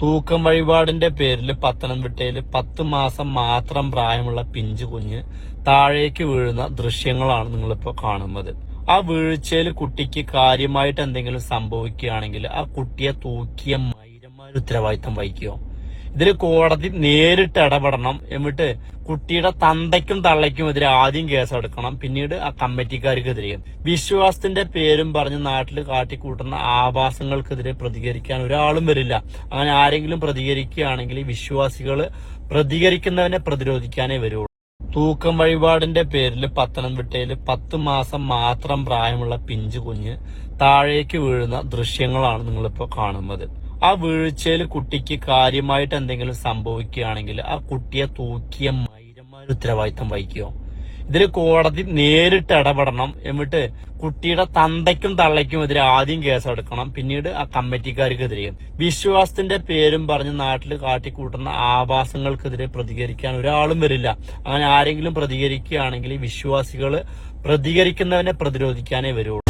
തൂക്കം വഴിപാടിന്റെ പേരിൽ പത്തനംതിട്ടയിൽ പത്ത് മാസം മാത്രം പ്രായമുള്ള പിഞ്ചു കുഞ്ഞ് താഴേക്ക് വീഴുന്ന ദൃശ്യങ്ങളാണ് നിങ്ങളിപ്പോൾ കാണുന്നത്. ആ വീഴ്ചയിൽ കുട്ടിക്ക് കാര്യമായിട്ട് എന്തെങ്കിലും സംഭവിക്കുകയാണെങ്കിൽ ആ കുട്ടിയെ തൂക്കിയ മൈരന്മാർ ഉത്തരവാദിത്തം വഹിക്കുമോ ഇതിൽ കോടതി നേരിട്ട് ഇടപെടണം. എന്നിട്ട് കുട്ടിയുടെ തന്തയ്ക്കും തള്ളയ്ക്കും എതിരെ ആദ്യം കേസെടുക്കണം പിന്നീട് ആ കമ്മിറ്റിക്കാർക്കെതിരെ. വിശ്വാസത്തിന്റെ പേരും പറഞ്ഞ് നാട്ടിൽ കാട്ടിക്കൂട്ടുന്ന ആവാസങ്ങൾക്കെതിരെ പ്രതികരിക്കാൻ ഒരാളും വരില്ല. അങ്ങനെ ആരെങ്കിലും പ്രതികരിക്കുകയാണെങ്കിൽ വിശ്വാസികൾ പ്രതികരിക്കുന്നവനെ പ്രതിരോധിക്കാനേ വരുള്ളൂ തൂക്കം വഴിപാടിന്റെ പേരിൽ പത്തനംതിട്ടയിൽ പത്ത് മാസം മാത്രം പ്രായമുള്ള പിഞ്ചു കുഞ്ഞ് താഴേക്ക് വീഴുന്ന ദൃശ്യങ്ങളാണ് നിങ്ങളിപ്പോൾ കാണുന്നത്. ആ വീഴ്ചയിൽ കുട്ടിക്ക് കാര്യമായിട്ട് എന്തെങ്കിലും സംഭവിക്കുകയാണെങ്കിൽ ആ കുട്ടിയെ തൂക്കിയ മൈരന്മാർ ഉത്തരവാദിത്തം വഹിക്കുമോ ഇതിൽ കോടതി നേരിട്ട് ഇടപെടണം. എന്നിട്ട് കുട്ടിയുടെ തന്തയ്ക്കും തള്ളയ്ക്കും എതിരെ ആദ്യം കേസെടുക്കണം. പിന്നീട് ആ കമ്മിറ്റിക്കാർക്കെതിരെ. വിശ്വാസത്തിന്റെ പേരും പറഞ്ഞ് നാട്ടിൽ കാട്ടിക്കൂട്ടുന്ന ആവാസങ്ങൾക്കെതിരെ പ്രതികരിക്കാൻ ഒരാളും വരില്ല. അങ്ങനെ ആരെങ്കിലും പ്രതികരിക്കുകയാണെങ്കിൽ വിശ്വാസികൾ പ്രതികരിക്കുന്നവനെ പ്രതിരോധിക്കാനേ വരുള്ളൂ.